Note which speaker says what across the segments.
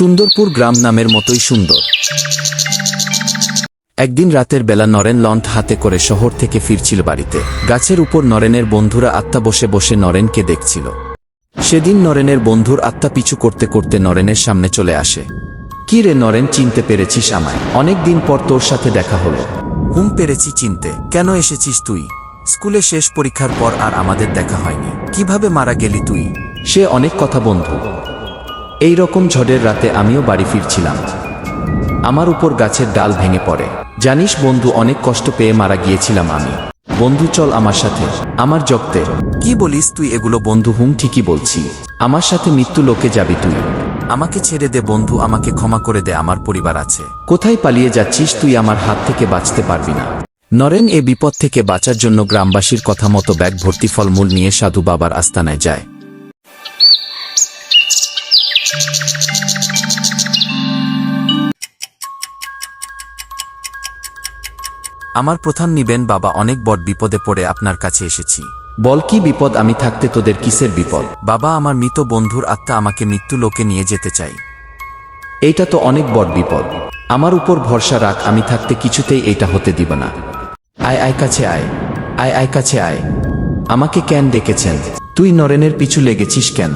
Speaker 1: সুন্দরপুর গ্রাম নামের মতোই সুন্দর। একদিন রাতের বেলা নরেন লন্ঠ হাতে করে শহর থেকে ফিরছিল বাড়িতে। গাছের উপর নরেনের বন্ধুরা আত্মা বসে বসে নরেনকে দেখছিল। সেদিন নরেনের বন্ধুর আত্মা পিছু করতে করতে নরেনের সামনে চলে আসে। কি রে নরেন, চিনতে পেরেছিস আমায়? অনেক দিন পর তোর সাথে দেখা হলো। হুম, পেরেছি চিনতে। কেন এসেছিস তুই? স্কুলে শেষ পরীক্ষার পর আর আমাদের দেখা হয়নি। কীভাবে মারা গেলি তুই? সে অনেক কথা বন্ধু। এই রকম ঝড়ের রাতে আমিও বাড়ি ফিরছিলাম। আমার উপর গাছের ডাল ভেঙে পড়ে। জানিস বন্ধু, অনেক কষ্ট পেয়ে মারা গিয়েছিলাম আমি। বন্ধু, চল আমার সাথে। আমার জগতে। কি বলিস তুই এগুলো বন্ধু হুম, ঠিকই বলছি। আমার সাথে মৃত্যু লোকে যাবি তুই। আমাকে ছেড়ে দে বন্ধু, আমাকে ক্ষমা করে দে, আমার পরিবার আছে। কোথায় পালিয়ে যাচ্ছিস তুই আমার হাত থেকে বাঁচতে পারবি না। নরেন এ বিপদ থেকে বাঁচার জন্য গ্রামবাসীর কথা মতো ব্যাগ ভর্তি ফলমূল নিয়ে সাধু বাবার আস্তানায় যায়। আমার প্রধান নিবেন বাবা অনেক বড় বিপদে পড়ে আপনার কাছে এসেছি। বল কি বিপদ? আমি থাকতে তোদের কিসের বিপদ? বাবা আমার মৃত বন্ধুর আত্মা আমাকে মৃত্যু লোকে নিয়ে যেতে চাই। এইটা তো অনেক বড় বিপদ। আমার উপর ভরসা রাখ আমি থাকতে কিছুতেই এটা হতে দিব না। আয় আয় কাছে আয়। আয় আয় কাছে আয়। আমাকে কেন ডেকেছেন? তুই নরেনের পিছু লেগেছিস কেন?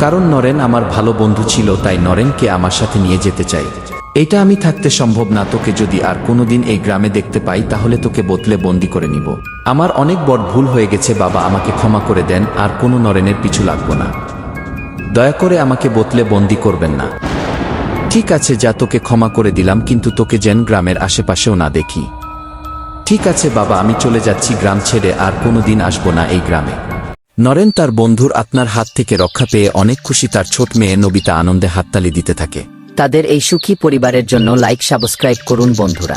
Speaker 1: কারণ নরেন আমার ভালো বন্ধু ছিল, তাই নরেনকে আমার সাথে নিয়ে যেতে চাই। এটা আমি থাকতে সম্ভব না, তোকে যদি আর কোনোদিন এই গ্রামে দেখতে পাই, তাহলে তোকে বোতলে বন্দি করে নিব। আমার অনেক বড় ভুল হয়ে গেছে, বাবা আমাকে ক্ষমা করে দেন, আর কোনো নরেনের পিছু লাগবো না। দয়া করে আমাকে বোতলে বন্দি করবেন না। ঠিক আছে, যা তোকে ক্ষমা করে দিলাম, কিন্তু তোকে যেন গ্রামের আশেপাশেও না দেখি। ঠিক আছে, বাবা, আমি চলে যাচ্ছি গ্রাম ছেড়ে, আর কোনোদিন আসব না এই গ্রামে। নরেন তার বন্ধুর আপনার হাত থেকে রক্ষা পেয়ে অনেক খুশি তার ছোট মেয়ে নবিতা আনন্দে হাততালি দিতে থাকে।
Speaker 2: তাদের এই সুখী পরিবারের জন্য লাইক সাবস্ক্রাইব করুন বন্ধুরা।